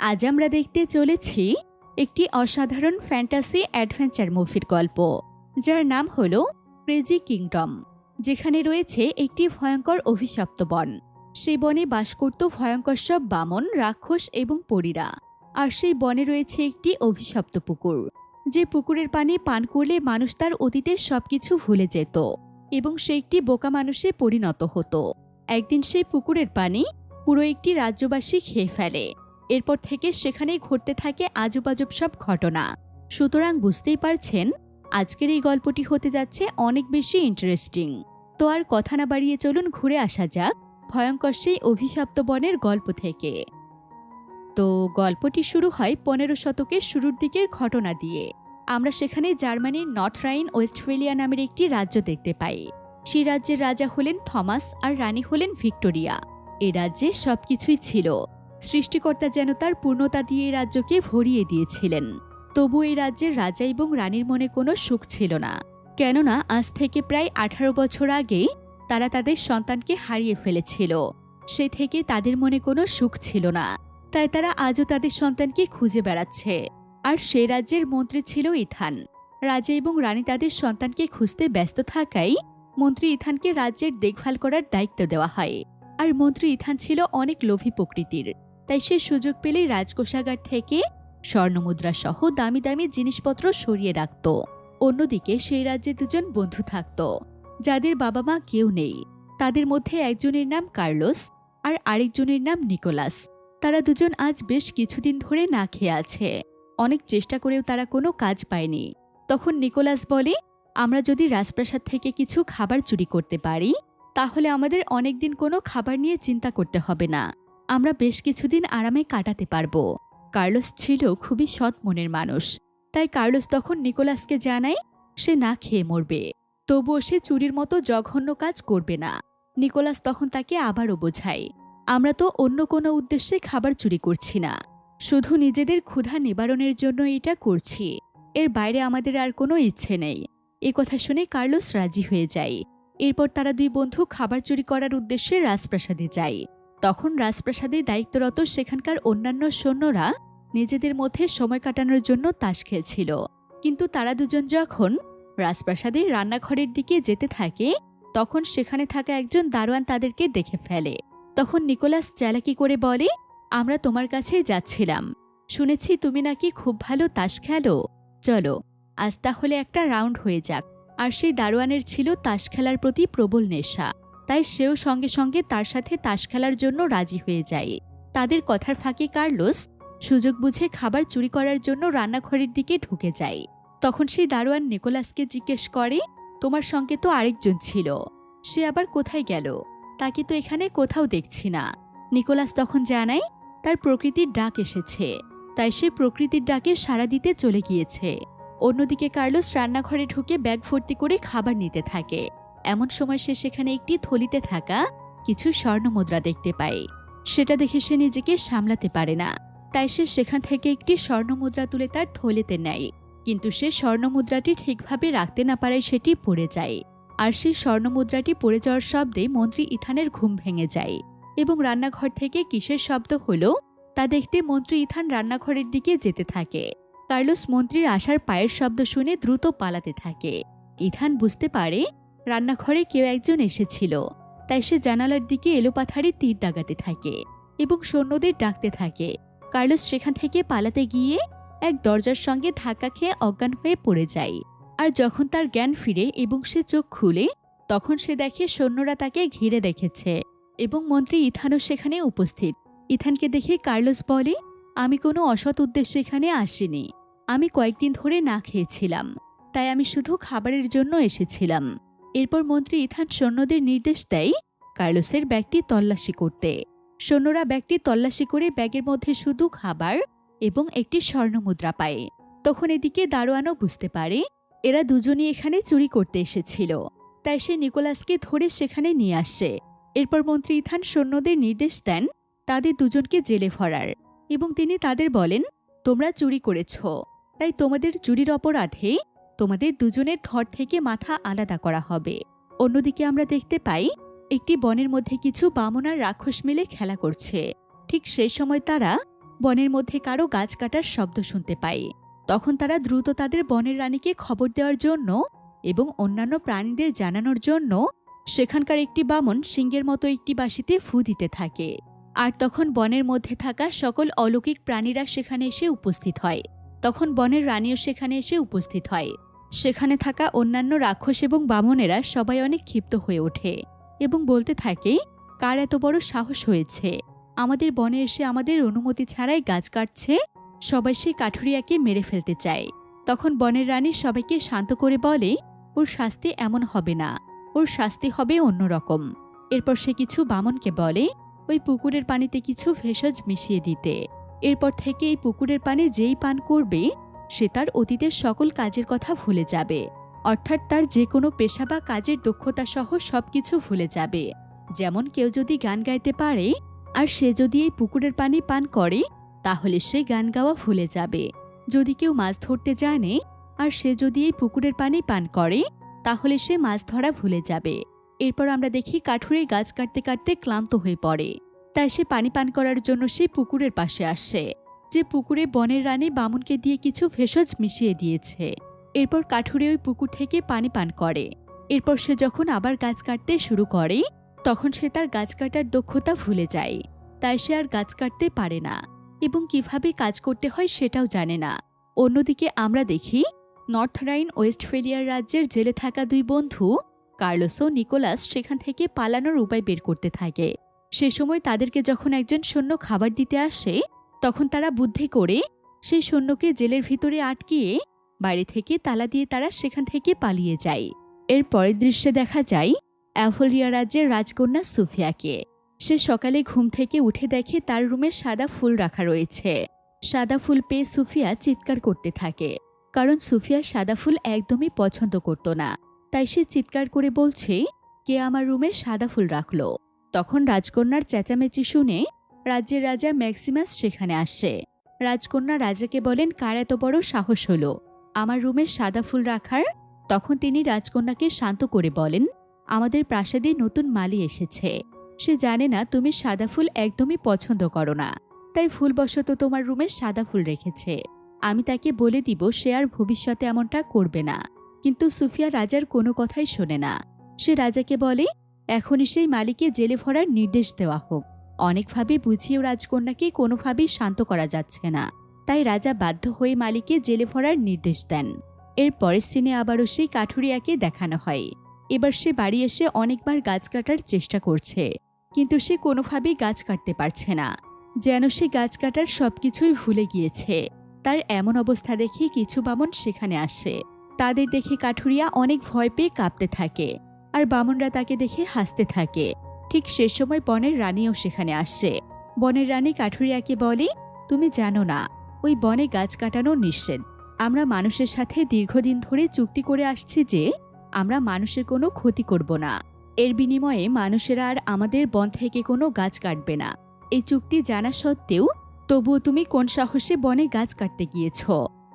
আজ আমরা দেখতে চলেছি একটি অসাধারণ ফ্যান্টাসি অ্যাডভেঞ্চার মুভির গল্প, যার নাম হল ক্রেজি কিংডম, যেখানে রয়েছে একটি ভয়ঙ্কর অভিশপ্ত বন। সেই বনে বাস করত ভয়ঙ্কর সব বামন, রাক্ষস এবং পরীরা, আর সেই বনে রয়েছে একটি অভিশপ্ত পুকুর, যে পুকুরের পানি পান করলে মানুষ তার অতীতের সবকিছু ভুলে যেত এবং সে একটি বোকা মানুষে পরিণত হতো। একদিন সেই পুকুরের পানি পুরো একটি রাজ্যবাসী খেয়ে ফেলে। এরপর থেকে সেখানেই ঘটতে থাকে আজুবাজব সব ঘটনা। সুতরাং বুঝতেই পারছেন, আজকের এই গল্পটি হতে যাচ্ছে অনেক বেশি ইন্টারেস্টিং তো আর কথা না বাড়িয়ে চলুন ঘুরে আসা যাক ভয়ঙ্কর সেই অভিশপ্ত বনের গল্প থেকে। তো গল্পটি শুরু হয় পনেরো শতকের শুরুর দিকের ঘটনা দিয়ে। আমরা সেখানে জার্মানির নর্থ রাইন ওয়েস্টফেলিয়া নামের একটি রাজ্য দেখতে পাই। সেই রাজ্যের রাজা হলেন থমাস আর রানী হলেন ভিক্টোরিয়া। এ রাজ্যে সবকিছুই ছিল। সৃষ্টিকর্তা যেন তার পূর্ণতা দিয়ে এই রাজ্যকে ভরিয়ে দিয়েছিলেন। তবু এই রাজ্যের রাজা এবং রানীর মনে কোনো সুখ ছিল না। কেননা আজ থেকে প্রায় আঠারো বছর আগেই তারা তাদের সন্তানকে হারিয়ে ফেলেছিল। সে থেকে তাদের মনে কোনো সুখ ছিল না। তাই তারা আজও তাদের সন্তানকে খুঁজে বেড়াচ্ছে। আর সে রাজ্যের মন্ত্রী ছিল ইথান। রাজা এবং রানী তাদের সন্তানকে খুঁজতে ব্যস্ত থাকায় মন্ত্রী ইথানকে রাজ্যের দেখভাল করার দায়িত্ব দেওয়া হয়। আর মন্ত্রী ইথান ছিল অনেক লোভী প্রকৃতির। তাই সে সুযোগ পেলেই রাজকোষাগার থেকে স্বর্ণমুদ্রা সহ দামি দামি জিনিসপত্র সরিয়ে রাখত। অন্যদিকে সেই রাজ্যে দুজন বন্ধু থাকত, যাদের বাবা মা কেউ নেই। তাদের মধ্যে একজনের নাম কার্লোস আর আরেকজনের নাম নিকোলাস। তারা দুজন আজ বেশ কিছুদিন ধরে না খেয়ে আছে। অনেক চেষ্টা করেও তারা কোনো কাজ পায়নি। তখন নিকোলাস বলে, আমরা যদি রাজপ্রাসাদ থেকে কিছু খাবার চুরি করতে পারি, তাহলে আমাদের অনেকদিন কোনো খাবার নিয়ে চিন্তা করতে হবে না। আমরা বেশ কিছুদিন আরামে কাটাতে পারব। কার্লোস ছিল খুবই সৎ মনের মানুষ। তাই কার্লোস তখন নিকোলাসকে জানায়, সে না খেয়ে মরবে। তবুও সে চুরির মতো জঘন্য কাজ করবে না। নিকোলাস তখন তাকে আবারও বোঝায়, আমরা তো অন্য কোনো উদ্দেশ্যে খাবার চুরি করছি না। শুধু নিজেদের ক্ষুধা নিবারণের জন্য এটা করছি। এর বাইরে আমাদের আর কোনো ইচ্ছে নেই। এ কথা শুনে কার্লোস রাজি হয়ে যায়। এরপর তারা দুই বন্ধু খাবার চুরি করার উদ্দেশ্যে রাজপ্রাসাদে যায়। তখন রাজপ্রাসাদে দায়িত্বরত সেখানকার অন্যান্য সৈন্যরা নিজেদের মধ্যে সময় কাটানোর জন্য তাস খেলছিল। কিন্তু তারা দুজন যখন রাজপ্রাসাদের রান্নাঘরের দিকে যেতে থাকে, তখন সেখানে থাকা একজন দারোয়ান তাদেরকে দেখে ফেলে। তখন নিকোলাস চালাকি করে বলে, আমরা তোমার কাছেই যাচ্ছিলাম। শুনেছি তুমি নাকি খুব ভালো তাস খেলো। চলো, আজ তাহলে একটা রাউন্ড হয়ে যাক। আর সেই দারোয়ানের ছিল তাস খেলার প্রতি প্রবল নেশা। তাই সেও সঙ্গে সঙ্গে তার সাথে তাস খেলার জন্য রাজি হয়ে যায়। তাদের কথার ফাঁকে কার্লোস সুযোগ বুঝে খাবার চুরি করার জন্য রান্নাঘরের দিকে ঢুকে যায়। তখন সেই দারোয়ান নিকোলাসকে জিজ্ঞেস করে, তোমার সঙ্গে তো আরেকজন ছিল, সে আবার কোথায় গেল? তাকে তো এখানে কোথাও দেখছি না। নিকোলাস তখন জানায়, তার প্রকৃতির ডাক এসেছে। তাই সে প্রকৃতির ডাকে সাড়া দিতে চলে গিয়েছে। অন্যদিকে কার্লোস রান্নাঘরে ঢুকে ব্যাগ ভর্তি করে খাবার নিতে থাকে। এমন সময় সে সেখানে একটি থলিতে থাকা কিছু স্বর্ণ মুদ্রা দেখতে পায়। সেটা দেখে সে নিজেকে সামলাতে পারে না। তাই সে সেখান থেকে একটি স্বর্ণ মুদ্রা তুলে তার থলিতে নেয়। কিন্তু সে স্বর্ণ মুদ্রাটি ঠিকভাবে রাখতে না পারায় সেটি পড়ে যায়। আর সেই স্বর্ণ মুদ্রাটি পড়ে যাওয়ার শব্দে মন্ত্রী ইথানের ঘুম ভেঙে যায় এবং রান্নাঘর থেকে কিসের শব্দ হলো তা দেখতে মন্ত্রী ইথান রান্নাঘরের দিকে যেতে থাকে। কার্লোস মন্ত্রীর আসার পায়ের শব্দ শুনে দ্রুত পালাতে থাকে। ইথান বুঝতে পারে রান্নাঘরে কেউ একজন এসেছিল। তাই সে জানালার দিকে এলোপাথারি তীর দাগাতে থাকে এবং সৈন্যদের ডাকতে থাকে। কার্লোস সেখান থেকে পালাতে গিয়ে এক দরজার সঙ্গে ধাক্কা খেয়ে অজ্ঞান হয়ে পড়ে যায়। আর যখন তার জ্ঞান ফিরে এবং সে চোখ খুলে, তখন সে দেখে সৈন্যরা তাকে ঘিরে রেখেছে এবং মন্ত্রী ইথানও সেখানে উপস্থিত। ইথানকে দেখে কার্লোস বলে, আমি কোনো অসৎ উদ্দেশ্যে এখানে আসিনি। আমি কয়েকদিন ধরে না খেয়েছিলাম। তাই আমি শুধু খাবারের জন্য এসেছিলাম। এরপর মন্ত্রী ইথান সৈন্যদের নির্দেশ দেয় কার্লোসের ব্যাগটি তল্লাশি করতে। সৈন্যরা ব্যাগটি তল্লাশি করে ব্যাগের মধ্যে শুধু খাবার এবং একটি স্বর্ণমুদ্রা পায়। তখন এদিকে দারোয়ানও বুঝতে পারে, এরা দুজনই এখানে চুরি করতে এসেছিল। তাই সে নিকোলাসকে ধরে সেখানে নিয়ে আসে। এরপর মন্ত্রী ইথান সৈন্যদের নির্দেশ দেন তাদের দুজনকে জেলে ভরার এবং তিনি তাদের বলেন, তোমরা চুরি করেছ, তাই তোমাদের চুরির অপরাধে তোমাদের দুজনের ধর থেকে মাথা আলাদা করা হবে। অন্যদিকে আমরা দেখতে পাই, একটি বনের মধ্যে কিছু বামনার রাক্ষস মিলে খেলা করছে। ঠিক সেই সময় তারা বনের মধ্যে কারও গাছ কাটার শব্দ শুনতে পায়। তখন তারা দ্রুত তাদের বনের রানীকে খবর দেওয়ার জন্য এবং অন্যান্য প্রাণীদের জানানোর জন্য সেখানকার একটি বামন সিংহের মতো একটি বাঁশিতে ফু দিতে থাকে। আর তখন বনের মধ্যে থাকা সকল অলৌকিক প্রাণীরা সেখানে এসে উপস্থিত হয়। তখন বনের রানীও সেখানে এসে উপস্থিত হয়। সেখানে থাকা অন্যান্য রাক্ষস এবং বামনেরা সবাই অনেক ক্ষিপ্ত হয়ে ওঠে এবং বলতে থাকে, কার এত বড় সাহস হয়েছে? আমাদের বনে এসে আমাদের অনুমতি ছাড়াই গাছ কাটছে। সবাই সেই কাঠুরিয়াকে মেরে ফেলতে চায়। তখন বনের রানী সবাইকে শান্ত করে বলে, ওর শাস্তি এমন হবে না। ওর শাস্তি হবে অন্যরকম এরপর সে কিছু বামনকে বলে, ওই পুকুরের পানিতে কিছু ভেষজ মিশিয়ে দিতে। এরপর থেকে এই পুকুরের পানি যেই পান করবে সে তার অতীতের সকল কাজের কথা ভুলে যাবে। অর্থাৎ তার যে কোনো পেশা বা কাজের দক্ষতা সহ সবকিছু ভুলে যাবে। যেমন কেউ যদি গান গাইতে পারে, আর সে যদি এই পুকুরের পানি পান করে, তাহলে সে গান গাওয়া ভুলে যাবে। যদি কেউ মাছ ধরতে জানে, আর সে যদি এই পুকুরের পানি পান করে, তাহলে সে মাছ ধরা ভুলে যাবে। এরপর আমরা দেখি কাঠুরে গাছ কাটতে কাটতে ক্লান্ত হয়ে পড়ে। তাই সে পানি পান করার জন্য সে পুকুরের পাশে আসে। যে পুকুরে বনের রানী বামুনকে দিয়ে কিছু ভেষজ মিশিয়ে দিয়েছে। এরপর কাঠুরে ওই পুকুর থেকে পানি পান করে। এরপর সে যখন আবার গাছ কাটতে শুরু করে, তখন সে তার গাছ কাটার দক্ষতা ভুলে যায়। তাই সে আর গাছ কাটতে পারে না। এবং কীভাবে কাজ করতে হয় সেটাও জানে না। অন্যদিকে আমরা দেখি, নর্থ রাইন ওয়েস্টফেলিয়ার রাজ্যের জেলে থাকা দুই বন্ধু, কার্লোস ও নিকোলাস, সেখান থেকে পালানোর উপায় বের করতে থাকে। সে সময় তাদেরকে যখন একজন সৈন্য খাবার দিতে আসে তখন তারা বুদ্ধি করে সেই সৈন্যকে জেলের ভিতরে আটকিয়ে বাইরে থেকে তালা দিয়ে তারা সেখান থেকে পালিয়ে যায়। এর পরের দৃশ্যে দেখা যায় অ্যাভোলিয়া রাজ্যের রাজকন্যা সুফিয়াকে। সে সকালে ঘুম থেকে উঠে দেখে তার রুমে সাদা ফুল রাখা রয়েছে। সাদা ফুল পেয়ে সুফিয়া চিৎকার করতে থাকে, কারণ সুফিয়া সাদা ফুল একদমই পছন্দ করত না। তাই সে চিৎকার করে বলছে, কে আমার রুমে সাদা ফুল রাখল? তখন রাজকন্যার চেঁচামেচি শুনে রাজ্যের রাজা ম্যাক্সিমাস সেখানে আসে। রাজকন্যা রাজাকে বলেন, কার এত বড় সাহস হলো? আমার রুমে সাদা ফুল রাখার? তখন তিনি রাজকন্যাকে শান্ত করে বলেন, আমাদের প্রাসাদে নতুন মালি এসেছে। সে জানে না তুমি সাদা ফুল একদমই পছন্দ করো না। তাই ফুলবশত তোমার রুমে সাদা ফুল রেখেছে। আমি তাকে বলে দিব, সে আর ভবিষ্যতে এমনটা করবে না। কিন্তু সুফিয়া রাজার কোনো কথাই শোনে না। সে রাজাকে বলে, এখনই সেই মালিকে জেলে ভরার নির্দেশ দেওয়া হোক। অনেকভাবে বুঝিয়েও রাজকন্যাকে কোনোভাবেই শান্ত করা যাচ্ছে না। তাই রাজা বাধ্য হয়ে মালিকে জেলে ভরার নির্দেশ দেন। এর পরের সিনে আবারও সেই কাঠুরিয়াকে দেখানো হয়। এবার সে বাড়ি এসে অনেকবার গাছ কাটার চেষ্টা করছে, কিন্তু সে কোনোভাবেই গাছ কাটতে পারছে না। যেন সে গাছ কাটার সবকিছুই ভুলে গিয়েছে। তার এমন অবস্থা দেখে কিছু বামন সেখানে আসে। তাদের দেখে কাঠুরিয়া অনেক ভয় পেয়ে কাঁপতে থাকে। আর বামনরা তাকে দেখে হাসতে থাকে। ঠিক সে সময় বনের রানীও সেখানে আসে। বনের রানী কাঠুরিয়াকে বলে, তুমি জানো না, ওই বনে গাছ কাটানো নিষেধ। আমরা মানুষের সাথে দীর্ঘদিন ধরে চুক্তি করে আসছি যে, আমরা মানুষের কোনো ক্ষতি করব না। এর বিনিময়ে মানুষেরা আর আমাদের বন থেকে কোনো গাছ কাটবে না। এই চুক্তি জানা সত্ত্বেও তবুও তুমি কোন সাহসে বনে গাছ কাটতে গিয়েছ?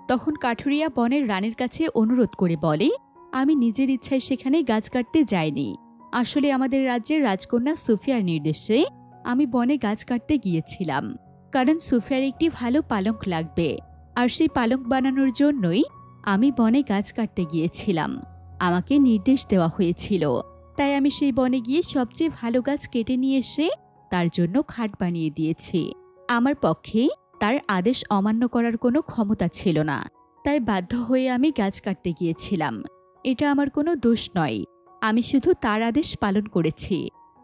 তখন কাঠুরিয়া বনের রানীর কাছে অনুরোধ করে বলে, আমি নিজের ইচ্ছায় সেখানে গাছ কাটতে যাইনি। আসলে আমাদের রাজ্যের রাজকন্যা সুফিয়ার নির্দেশে আমি বনে গাছ কাটতে গিয়েছিলাম, কারণ সুফিয়ার একটি ভালো পালঙ্ক লাগবে, আর সেই পালঙ্ক বানানোর জন্যই আমি বনে গাছ কাটতে গিয়েছিলাম। আমাকে নির্দেশ দেওয়া হয়েছিল, তাই আমি সেই বনে গিয়ে সবচেয়ে ভালো গাছ কেটে নিয়ে এসে তার জন্য খাট বানিয়ে দিয়েছি। আমার পক্ষে তার আদেশ অমান্য করার কোনো ক্ষমতা ছিল না, তাই বাধ্য হয়ে আমি গাছ কাটতে গিয়েছিলাম। এটা আমার কোনো দোষ নয়। আমি শুধু তার আদেশ পালন করেছি।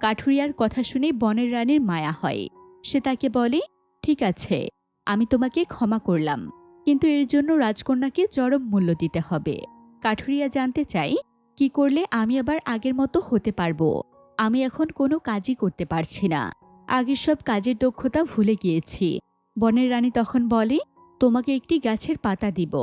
কাঠুরিয়ার কথা শুনে বনের রানীর মায়া হয়। সে তাকে বলে, ঠিক আছে, আমি তোমাকে ক্ষমা করলাম, কিন্তু এর জন্য রাজকন্যাকে চরম মূল্য দিতে হবে। কাঠুরিয়া জানতে চাই কি করলে আমি আবার আগের মতো হতে পারব? আমি এখন কোনো কাজই করতে পারছি না। আগের সব কাজের দক্ষতা ভুলে গিয়েছি। বনের রানী তখন বলে, তোমাকে একটি গাছের পাতা দিব।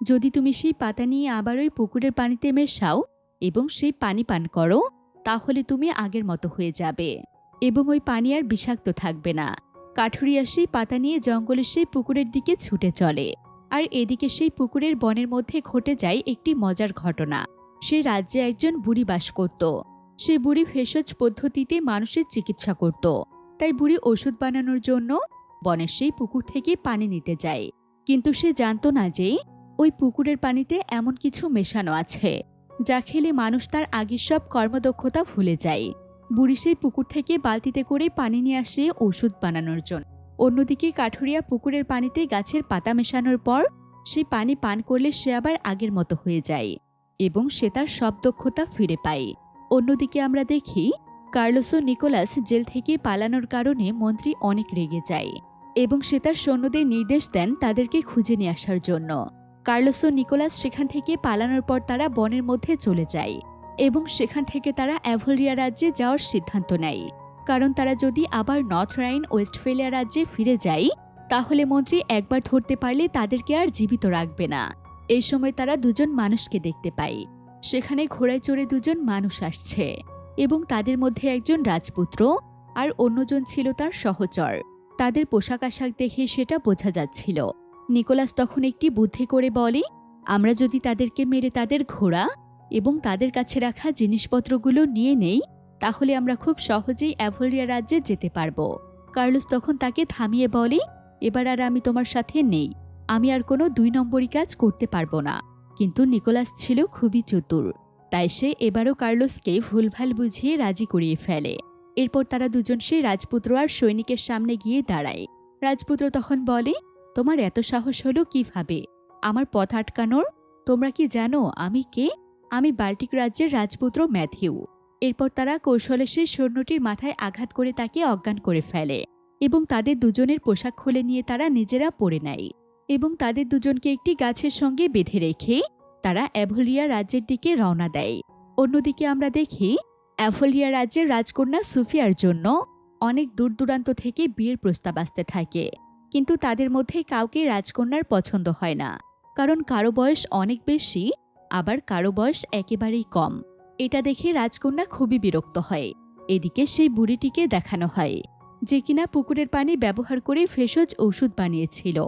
যদি তুমি সেই পাতা নিয়ে আবার ওই পুকুরের পানিতে মেশাও এবং সেই পানি পান করো, তাহলে তুমি আগের মতো হয়ে যাবে। এবং ওই পানি আর বিষাক্ত থাকবে না। কাঠুরিয়া সেই পাতা নিয়ে জঙ্গলের সেই পুকুরের দিকে ছুটে চলে। আর এদিকে সেই পুকুরের বনের মধ্যে ঘটে যায় একটি মজার ঘটনা। সে রাজ্যে একজন বুড়ি বাস করত। সে বুড়ি ভেষজ পদ্ধতিতে মানুষের চিকিৎসা করত। তাই বুড়ি ওষুধ বানানোর জন্য বনের সেই পুকুর থেকে পানি নিতে যায়। কিন্তু সে জানতো না যে ওই পুকুরের পানিতে এমন কিছু মেশানো আছে। যা খেলে মানুষ তার আগের সব কর্মদক্ষতা ভুলে যায়। বুড়ি সেই পুকুর থেকে বালতিতে করে পানি নিয়ে আসে ওষুধ বানানোর জন্য। অন্যদিকে কাঠুরিয়া পুকুরের পানিতে গাছের পাতা মেশানোর পর সেই পানি পান করলে সে আবার আগের মতো হয়ে যায় এবং সে তার সব দক্ষতা ফিরে পায়। অন্যদিকে আমরা দেখি, কার্লোসো নিকোলাস জেল থেকে পালানোর কারণে মন্ত্রী অনেক রেগে যায় এবং সে তার সৈন্যদের নির্দেশ দেন তাদেরকে খুঁজে নিয়ে আসার জন্য। কার্লোসো নিকোলাস সেখান থেকে পালানোর পর তারা বনের মধ্যে চলে যায় এবং সেখান থেকে তারা অ্যাভোলিয়া রাজ্যে যাওয়ার সিদ্ধান্ত নেয়। কারণ তারা যদি আবার নর্থ রাইন, ওয়েস্টফেলিয়া রাজ্যে ফিরে যায়, তাহলে মন্ত্রী একবার ধরতে পারলে তাদেরকে আর জীবিত রাখবে না। এই সময় তারা দুজন মানুষকে দেখতে পায়। সেখানে ঘোড়ায় চড়ে দুজন মানুষ আসছে এবং তাদের মধ্যে একজন রাজপুত্র আর অন্যজন ছিল তার সহচর। তাদের পোশাক আশাক দেখে সেটা বোঝা যাচ্ছিল। নিকোলাস তখন একটি বুদ্ধি করে বলে, আমরা যদি তাদেরকে মেরে তাদের ঘোড়া এবং তাদের কাছে রাখা জিনিসপত্রগুলো নিয়ে নেই, তাহলে আমরা খুব সহজেই অ্যাভোলিয়া রাজ্যে যেতে পারব। কার্লোস তখন তাকে থামিয়ে বলে, এবার আর আমি তোমার সাথে নেই। আমি আর কোনো দুই নম্বরই কাজ করতে পারব না। কিন্তু নিকোলাস ছিল খুবই চতুর, তাই সে এবারও কার্লোসকে ভুলভাল বুঝিয়ে রাজি করিয়ে ফেলে। এরপর তারা দুজন সেই রাজপুত্র আর সৈনিকের সামনে গিয়ে দাঁড়ায়। রাজপুত্র তখন বলে তোমার এত সাহস হলো কীভাবে? আমার পথ আটকানোর? তোমরা কি জানো আমি কে? আমি বাল্টিক রাজ্যের রাজপুত্র ম্যাথিউ। এরপর তারা কৌশলে সেই সৈন্যটির মাথায় আঘাত করে তাকে অজ্ঞান করে ফেলে এবং তাদের দুজনের পোশাক খুলে নিয়ে তারা নিজেরা পরে নেয় এবং তাদের দুজনকে একটি গাছের সঙ্গে বেঁধে রেখে তারা অ্যাভোলিয়া রাজ্যের দিকে রওনা দেয়। অন্যদিকে আমরা দেখি অ্যাভোলিয়া রাজ্যের রাজকন্যা সুফিয়ার জন্য অনেক দূর দূরান্ত থেকে বিয়ের প্রস্তাব আসতে থাকে। কিন্তু তাদের মধ্যে কাউকে রাজকন্যার পছন্দ হয় না। কারণ কারও বয়স অনেক বেশি, আবার কারও বয়স একেবারেই কম। এটা দেখে রাজকন্যা খুবই বিরক্ত হয়। এদিকে সেই বুড়িটিকে দেখানো হয়, যে কিনা পুকুরের পানি ব্যবহার করে ভেষজ ওষুধ বানিয়েছিল।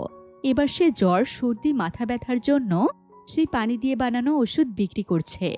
এবার সে জ্বর, সর্দি, মাথা ব্যথার জন্য সেই পানি দিয়ে বানানো ওষুধ বিক্রি করছে।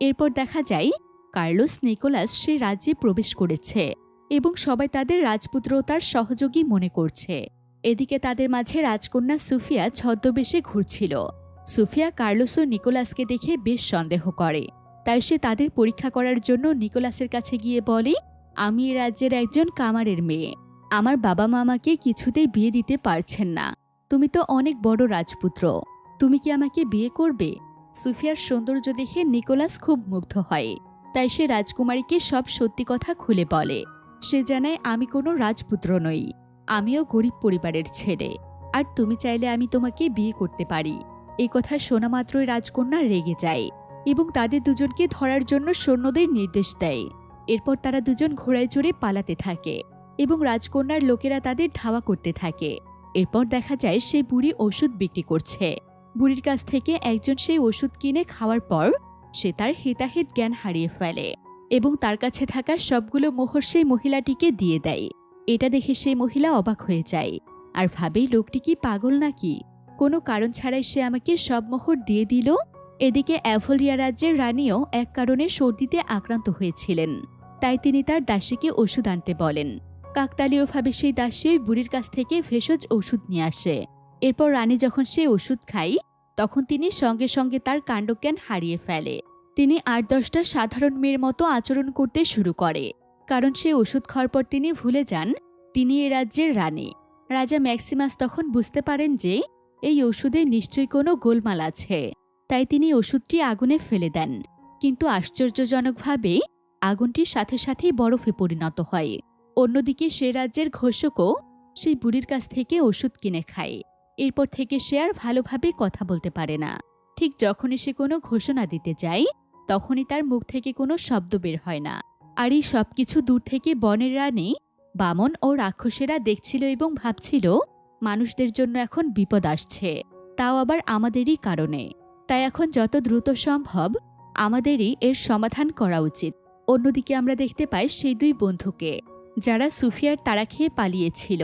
এরপর দেখা যায়, কার্লোস নিকোলাস সে রাজ্যে প্রবেশ করেছে এবং সবাই তাদের রাজপুত্র তার সহযোগী মনে করছে। এদিকে তাদের মাঝে রাজকন্যা সুফিয়া ছদ্মবেশে ঘুরছিল। সুফিয়া কার্লোস ও নিকোলাসকে দেখে বেশ সন্দেহ করে। তাই সে তাদের পরীক্ষা করার জন্য নিকোলাসের কাছে গিয়ে বলে, আমি এ রাজ্যের একজন কামারের মেয়ে। আমার বাবা মা আমাকে কিছুতেই বিয়ে দিতে পারছেন না। তুমি তো অনেক বড় রাজপুত্র। তুমি কি আমাকে বিয়ে করবে? সুফিয়ার সৌন্দর্য দেখে নিকোলাস খুব মুগ্ধ হয়। তাই সে রাজকুমারীকে সব সত্যি কথা খুলে বলে। সে জানায়, আমি কোনো রাজপুত্র নই। আমিও গরিব পরিবারের ছেলে, আর তুমি চাইলে আমি তোমাকে বিয়ে করতে পারি। এই কথা শোনা মাত্রই রাজকন্যা রেগে যায় এবং তাদের দুজনকে ধরার জন্য সৈন্যদের নির্দেশ দেয়। এরপর তারা দুজন ঘোড়ায় চড়ে পালাতে থাকে এবং রাজকন্যার লোকেরা তাদের ধাওয়া করতে থাকে। এরপর দেখা যায় সে বুড়ি ওষুধ বিক্রি করছে। বুড়ির কাছ থেকে একজন সেই ওষুধ কিনে খাওয়ার পর সে তার হিতাহিত জ্ঞান হারিয়ে ফেলে এবং তার কাছে থাকা সবগুলো মোহর সেই মহিলাটিকে দিয়ে দেয়। এটা দেখে সে মহিলা অবাক হয়ে যায়। আর ভাবেই লোকটি কি পাগল নাকি? কোনো কারণ ছাড়াই সে আমাকে সব মোহর দিয়ে দিল। এদিকে অ্যাভোলিয়া রাজ্যের রানীও এক কারণে সর্দিতে আক্রান্ত হয়েছিলেন। তাই তিনি তার দাসীকে ওষুধ আনতে বলেন। কাকতালীয়ভাবে সেই দাসী ওই বুড়ির কাছ থেকে ভেষজ ওষুধ নিয়ে আসে। এরপর রানী যখন সে ওষুধ খাই তখন তিনি সঙ্গে সঙ্গে তার কাণ্ডজ্ঞান হারিয়ে ফেলে। তিনি আট দশটা সাধারণ মেয়ের মতো আচরণ করতে শুরু করে। কারণ সে ওষুধ খাওয়ার পর তিনি ভুলে যান, তিনি এ রাজ্যের রানী। রাজা ম্যাক্সিমাস তখন বুঝতে পারেন যে এই ওষুধে নিশ্চয়ই কোনো গোলমাল আছে, তাই তিনি ওষুধটি আগুনে ফেলে দেন। কিন্তু আশ্চর্যজনকভাবে আগুনটির সাথে সাথেই বরফে পরিণত হয়। অন্যদিকে সে রাজ্যের ঘোষকও সেই বুড়ির কাছ থেকে ওষুধ কিনে খায়। এরপর থেকে সে আর ভালোভাবে কথা বলতে পারে না। ঠিক যখনই সে কোনো ঘোষণা দিতে যায়, তখনই তার মুখ থেকে কোনো শব্দ বের হয় না। আর এই সব কিছু দূর থেকে বনের রানী, বামন ও রাক্ষসেরা দেখছিল এবং ভাবছিল, মানুষদের জন্য এখন বিপদ আসছে। তাও আবার আমাদেরই কারণে। তাই এখন যত দ্রুত সম্ভব আমাদেরই এর সমাধান করা উচিত। অন্যদিকে আমরা দেখতে পাই সেই দুই বন্ধুকে, যারা সুফিয়ার তারা খেয়ে পালিয়েছিল।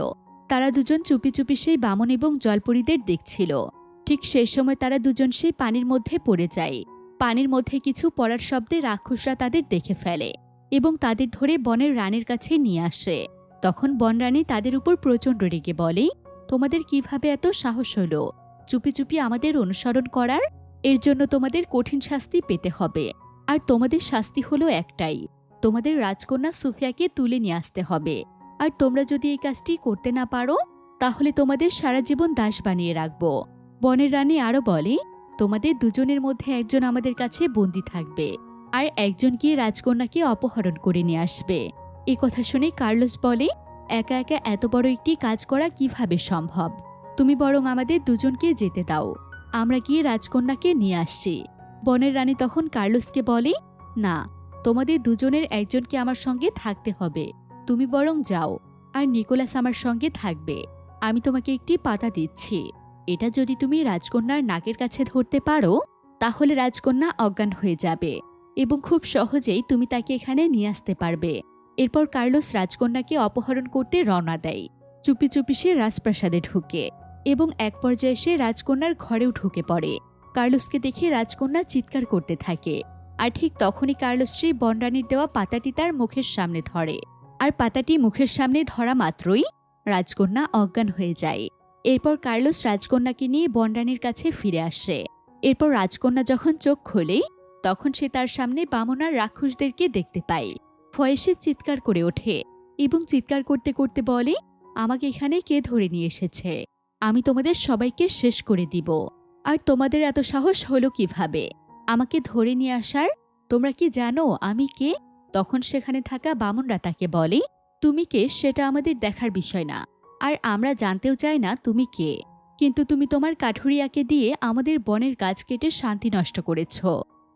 তারা দুজন চুপি চুপি সেই বামন এবং জলপরীদের দেখছিল। ঠিক সেই সময় তারা দুজন সেই পানির মধ্যে পড়ে যায়। পানির মধ্যে কিছু পড়ার শব্দে রাক্ষসরা তাদের দেখে ফেলে। এবং তাদের ধরে বনের রানীর কাছে নিয়ে আসে। তখন বনরানী তাদের উপর প্রচণ্ড রেগে বলে, তোমাদের কীভাবে এত সাহস হলো? চুপি চুপি আমাদের অনুসরণ করার? এর জন্য তোমাদের কঠিন শাস্তি পেতে হবে। আর তোমাদের শাস্তি হলো একটাই, তোমাদের রাজকন্যা সুফিয়াকে তুলে নিয়ে আসতে হবে। আর তোমরা যদি এই কাজটি করতে না পারো, তাহলে তোমাদের সারা জীবন দাস বানিয়ে রাখব। বনের রানী আরও বলে, তোমাদের দুজনের মধ্যে একজন আমাদের কাছে বন্দি থাকবে। আর একজন গিয়ে রাজকন্যাকে অপহরণ করে নিয়ে আসবে। এ কথা শুনে কার্লোস বলে, একা একা এত বড় একটি কাজ করা কীভাবে সম্ভব? তুমি বরং আমাদের দুজনকে যেতে দাও। আমরা গিয়ে রাজকন্যাকে নিয়ে আসছি। বনের রানী তখন কার্লোসকে বলে, না, তোমাদের দুজনের একজনকে আমার সঙ্গে থাকতে হবে। তুমি বরং যাও, আর নিকোলাস আমার সঙ্গে থাকবে। আমি তোমাকে একটি পাতা দিচ্ছি। এটা যদি তুমি রাজকন্যার নাকের কাছে ধরতে পারো, তাহলে রাজকন্যা অজ্ঞান হয়ে যাবে। এবং খুব সহজেই তুমি তাকে এখানে নিয়ে আসতে পারবে। এরপর কার্লোস রাজকন্যাকে অপহরণ করতে রওনা দেয়। চুপি চুপি সে রাজপ্রাসাদে ঢুকে এবং এক পর্যায়ে সে রাজকন্যার ঘরেও ঢুকে পড়ে। কার্লোসকে দেখে রাজকন্যা চিৎকার করতে থাকে আর ঠিক তখনই কার্লোস শ্রী বনরানির দেওয়া পাতাটি তার মুখের সামনে ধরে। আর পাতাটি মুখের সামনে ধরা মাত্রই রাজকন্যা অজ্ঞান হয়ে যায়। এরপর কার্লোস রাজকন্যাকে নিয়ে বনরানির কাছে ফিরে আসে। এরপর রাজকন্যা যখন চোখ খোলে তখন সে তার সামনে বামনার রাক্ষসদেরকে দেখতে পায়। ভয়ে সে চিৎকার করে ওঠে এবং চিৎকার করতে করতে বলে, আমাকে এখানে কে ধরে নিয়ে এসেছে? আমি তোমাদের সবাইকে শেষ করে দিব। আর তোমাদের এত সাহস হলো কীভাবে? আমাকে ধরে নিয়ে আসার? তোমরা কি জানো আমি কে? তখন সেখানে থাকা বামনরা তাকে বলে, তুমি কে সেটা আমাদের দেখার বিষয় না। আর আমরা জানতেও চাই না তুমি কে। কিন্তু তুমি তোমার কাঠুরিয়াকে দিয়ে আমাদের বনের গাছ কেটে শান্তি নষ্ট করেছ।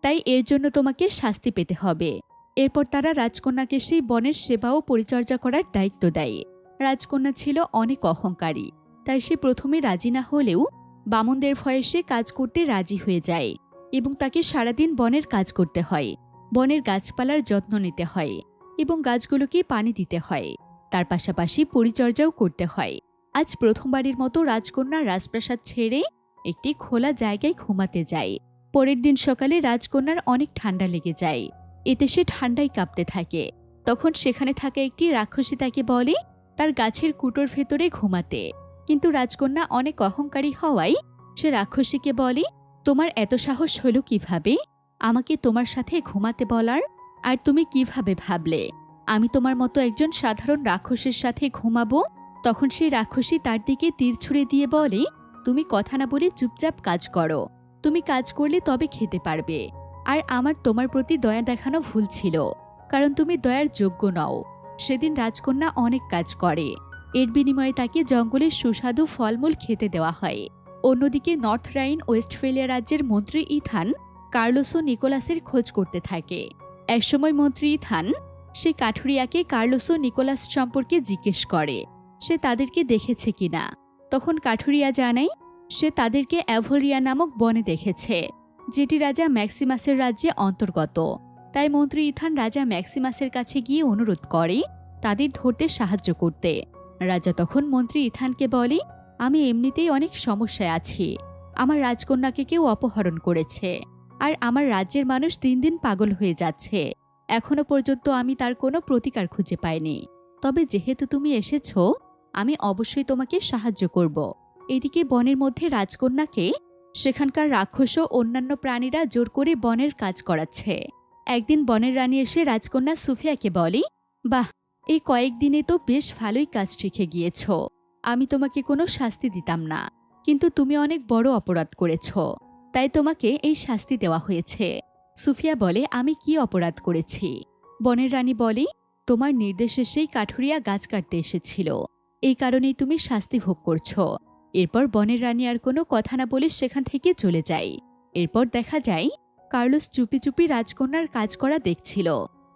তাই এর জন্য তোমাকে শাস্তি পেতে হবে। এরপর তারা রাজকন্যাকে সেই বনের সেবা ও পরিচর্যা করার দায়িত্ব দেয়। রাজকন্যা ছিল অনেক অহংকারী, তাই সে প্রথমে রাজি না হলেও বামনদের ভয়ে সে কাজ করতে রাজি হয়ে যায় এবং তাকে সারাদিন বনের কাজ করতে হয়, বনের গাছপালার যত্ন নিতে হয় এবং গাছগুলোকে পানি দিতে হয়। তার পাশাপাশি পরিচর্যাও করতে হয়। আজ প্রথমবারের মতো রাজকন্যা রাজপ্রাসাদ ছেড়ে একটি খোলা জায়গায় ঘুমাতে যায়। পরের দিন সকালে রাজকন্যার অনেক ঠান্ডা লেগে যায়। এতে সে ঠান্ডায় কাঁপতে থাকে। তখন সেখানে থাকা একটি রাক্ষসী তাকে বলে, তার গাছের কুটোর ভেতরে ঘুমাতে। কিন্তু রাজকন্যা অনেক অহংকারী হওয়ায় সে রাক্ষসীকে বলে, তোমার এত সাহস হলো কীভাবে? আমাকে তোমার সাথে ঘুমাতে বলার? আর তুমি কীভাবে ভাবলে? আমি তোমার মতো একজন সাধারণ রাক্ষসের সাথে ঘুমাবো? তখন সেই রাক্ষসী তার দিকে তীর ছুঁড়ে দিয়ে বলে, তুমি কথা না বলে চুপচাপ কাজ করো। তুমি কাজ করলে তবে খেতে পারবে। আর আমার তোমার প্রতি দয়া দেখানো ভুল ছিল, কারণ তুমি দয়ার যোগ্য নও। সেদিন রাজকন্যা অনেক কাজ করে। এর বিনিময়ে তাকে জঙ্গলের সুস্বাদু ফলমূল খেতে দেওয়া হয়। অন্যদিকে নর্থ রাইন, ওয়েস্টফেলিয়া রাজ্যের মন্ত্রী ইথান কার্লোস নিকোলাসের খোঁজ করতে থাকে। একসময় মন্ত্রী ইথান, সে কাঠুরিয়াকে কার্লোস নিকোলাস সম্পর্কে জিজ্ঞেস করে, সে তাদেরকে দেখেছে কিনা। তখন কাঠুরিয়া জানায় সে তাদেরকে অ্যাভোরিয়া নামক বনে দেখেছে, যেটি রাজা ম্যাক্সিমাসের রাজ্যে অন্তর্গত। তাই মন্ত্রী ইথান রাজা ম্যাক্সিমাসের কাছে গিয়ে অনুরোধ করে তাদের ধরতে সাহায্য করতে। রাজা তখন মন্ত্রী ইথানকে বলে, আমি এমনিতেই অনেক সমস্যায় আছি। আমার রাজকন্যাকে কেউ অপহরণ করেছে, আর আমার রাজ্যের মানুষ দিন দিন পাগল হয়ে যাচ্ছে। এখনও পর্যন্ত আমি তার কোনো প্রতিকার খুঁজে পাইনি। তবে যেহেতু তুমি এসেছ, আমি অবশ্যই তোমাকে সাহায্য করব। এদিকে বনের মধ্যে রাজকন্যাকে সেখানকার রাক্ষস ও অন্যান্য প্রাণীরা জোর করে বনের কাজ করাচ্ছে। একদিন বনের রানী এসে রাজকন্যা সুফিয়াকে বলে, বাহ, এই কয়েকদিনে তো বেশ ভালোই কাজ শিখে গিয়েছ। আমি তোমাকে কোনো শাস্তি দিতাম না, কিন্তু তুমি অনেক বড় অপরাধ করেছ, তাই তোমাকে এই শাস্তি দেওয়া হয়েছে সুফিয়া বলে, আমি কি অপরাধ করেছি বনের রানী বলে, তোমার নির্দেশে সেই কাঠুরিয়া গাছ কাটতে এসেছিল। এই কারণেই তুমি শাস্তি ভোগ করছ। এরপর বনের রানী আর কোনো কথা না বলে সেখান থেকে চলে যায়। এরপর দেখা যায়, কার্লোস চুপি চুপি রাজকন্যার কাজ করা দেখছিল।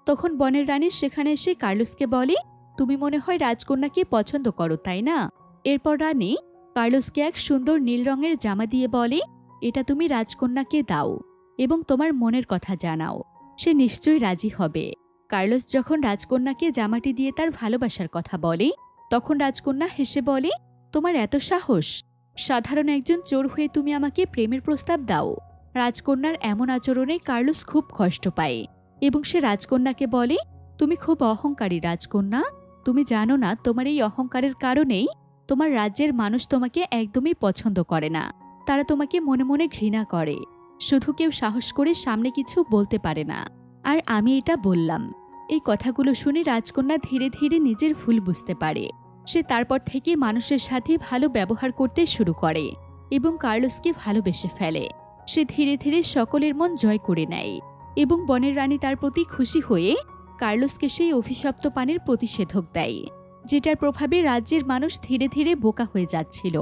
তখন বনের রানী সেখানে এসে কার্লোসকে বলে, তুমি মনে হয় রাজকন্যাকে পছন্দ করো, তাই না? এরপর রানী কার্লোসকে এক সুন্দর নীল রঙের জামা দিয়ে বলে, এটা তুমি রাজকন্যাকে দাও এবং তোমার মনের কথা জানাও। সে নিশ্চয়ই রাজি হবে। কার্লোস যখন রাজকন্যাকে জামাটি দিয়ে তার ভালোবাসার কথা বলে, তখন রাজকন্যা হেসে বলে তোমার এত সাহস। সাধারণ একজন চোর হয়ে তুমি আমাকে প্রেমের প্রস্তাব দাও। রাজকন্যার এমন আচরণে কার্লোস খুব কষ্ট পায় এবং সে রাজকন্যাকে বলে, তুমি খুব অহংকারী রাজকন্যা। তুমি জানো না তোমার এই অহংকারের কারণেই তোমার রাজ্যের মানুষ তোমাকে একদমই পছন্দ করে না। তারা তোমাকে মনে মনে ঘৃণা করে। শুধু কেউ সাহস করে সামনে কিছু বলতে পারে না। আর আমি এটা বললাম। এই কথাগুলো শুনে রাজকন্যা ধীরে ধীরে নিজের ভুল বুঝতে পারে। সে তারপর থেকে মানুষের সাথে ভালো ব্যবহার করতে শুরু করে এবং কার্লোসকে ভালোবেসে ফেলে। সে ধীরে ধীরে সকলের মন জয় করে নেয় এবং বনের রানী তার প্রতি খুশি হয়ে কার্লোসকে সেই অভিশপ্ত পানির প্রতিষেধক দেয়, যেটার প্রভাবে রাজ্যের মানুষ ধীরে ধীরে বোকা হয়ে যাচ্ছিল।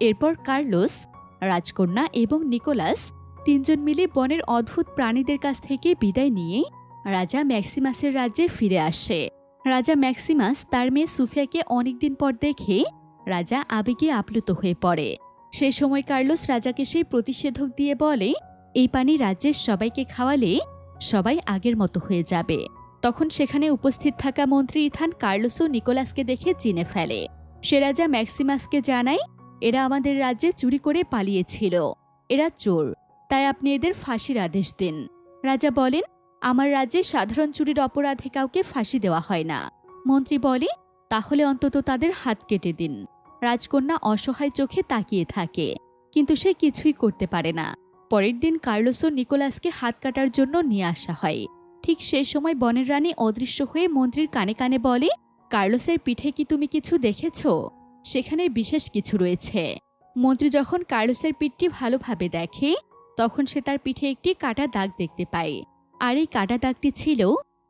এরপর কার্লোস, রাজকন্যা এবং নিকোলাস তিনজন মিলে বনের অদ্ভুত প্রাণীদের কাছ থেকে বিদায় নিয়ে রাজা ম্যাক্সিমাসের রাজ্যে ফিরে আসে। রাজা ম্যাক্সিমাস তার মেয়ে সুফিয়াকে অনেকদিন পর দেখে রাজা আবেগে আপ্লুত হয়ে পড়ে। সে সময় কার্লোস রাজাকে সেই প্রতিষেধক দিয়ে বলে, এই পানি রাজ্যের সবাইকে খাওয়ালে সবাই আগের মতো হয়ে যাবে। তখন সেখানে উপস্থিত থাকা মন্ত্রী ইথান কার্লোস ও নিকোলাসকে দেখে চিনে ফেলে। সে রাজা ম্যাক্সিমাসকে জানায়, এরা আমাদের রাজ্যে চুরি করে পালিয়েছিল। এরা চোর, তাই আপনি এদের ফাঁসির আদেশ দিন। রাজা বলেন আমার রাজ্যে সাধারণ চুরির অপরাধে কাউকে ফাঁসি দেওয়া হয় না। মন্ত্রী বলে, তাহলে অন্তত তাদের হাত কেটে দিন। রাজকন্যা অসহায় চোখে তাকিয়ে থাকে, কিন্তু সে কিছুই করতে পারে না। পরের দিন কার্লোস ও নিকোলাসকে হাত কাটার জন্য নিয়ে আসা হয়। ঠিক সেই সময় বনের রানী অদৃশ্য হয়ে মন্ত্রীর কানে কানে বলে, কার্লোসের পিঠে কি তুমি কিছু দেখেছ? সেখানে বিশেষ কিছু রয়েছে। মন্ত্রী যখন কার্লোসের পিঠটি ভালোভাবে দেখে, তখন সে তার পিঠে একটি কাটা দাগ দেখতে পায়। আর এই কাটা দাগটি ছিল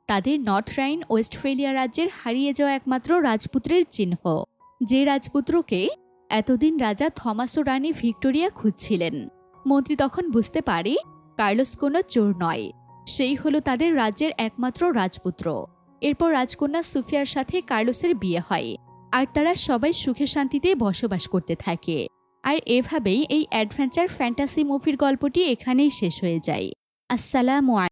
তাদের নর্থ রাইন ওয়েস্টফেলিয়া রাজ্যের হারিয়ে যাওয়া একমাত্র রাজপুত্রের চিহ্ন, যে রাজপুত্রকে এতদিন রাজা থমাস ও রানী ভিক্টোরিয়া খুঁজছিলেন। মন্ত্রী তখন বুঝতে পারে কার্লোস কোনো চোর নয়, সেই হলো তাদের রাজ্যের একমাত্র রাজপুত্র। এরপর রাজকন্যা সুফিয়ার সাথে কার্লোসের বিয়ে হয়, আর তারা সবাই সুখে শান্তিতে বসবাস করতে থাকে। আর এভাবেই এই অ্যাডভেঞ্চার ফ্যান্টাসি মুভির গল্পটি এখানেই শেষ হয়ে যায়। আসসালামু